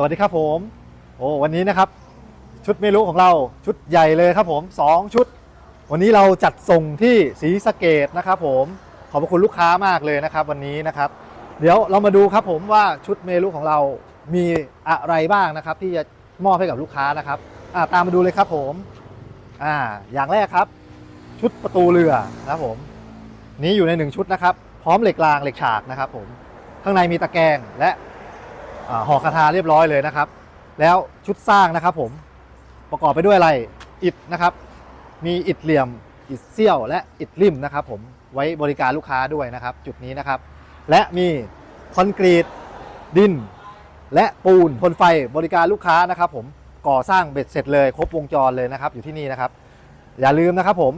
สวัสดีครับผมโอ้วันนี้นะครับชุดเมลูของเราชุดใหญ่เลยครับผม 2 ชุด วันนี้เราจัดส่งที่ศรีสะเกดนะครับผมขอบพระคุณลูกค้ามากเลยนะครับ วันนี้นะครับ เดี๋ยวเรามาดูครับผมว่าชุดเมลูของเรามีอะไรบ้างนะครับ ที่จะมอบให้กับลูกค้านะครับอ่าตามมาดูเลยครับผมอ่าอย่างแรกครับ ชุดประตูเรือนะครับผม นี้อยู่ในหนึ่งชุดนะครับ พร้อมเหล็กรางเหล็กฉากนะครับผมข้างในมีตะแกรงและ ห่อกระทาเรียบร้อยเลยนะครับ แล้วชุดสร้างนะครับผมประกอบไปด้วยอะไรอิฐนะครับ มีอิฐเหลี่ยมอิฐเสี้ยวและอิฐริมนะครับ ผมไว้บริการลูกค้าด้วยนะครับ จุดนี้นะครับ และมีคอนกรีตดิน และปูนทนไฟบริการลูกค้านะครับ ผมก่อสร้างเบ็ดเสร็จเลย ครบวงจรเลยนะครับ อยู่ที่นี่นะครับ อย่าลืมนะครับ ผม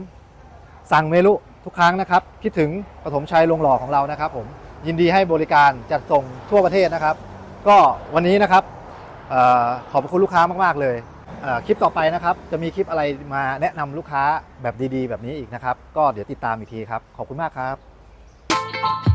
สั่งเมลุทุกครั้งนะครับ คิดถึงปฐมชัยลงหล่อของเรานะครับ ผมยินดีให้บริการจัดส่งทั่วประเทศนะครับ ก็วันนี้นะครับออขอบคุณลูกค้ามาก ๆ เลยเคลิปต่อไปนะครับ จะมีคลิปอะไรมาแนะนำลูกค้าแบบดีๆ แบบนี้อีกนะครับ ก็เดี๋ยวติดตามอีกทีครับ ขอบคุณมากครับ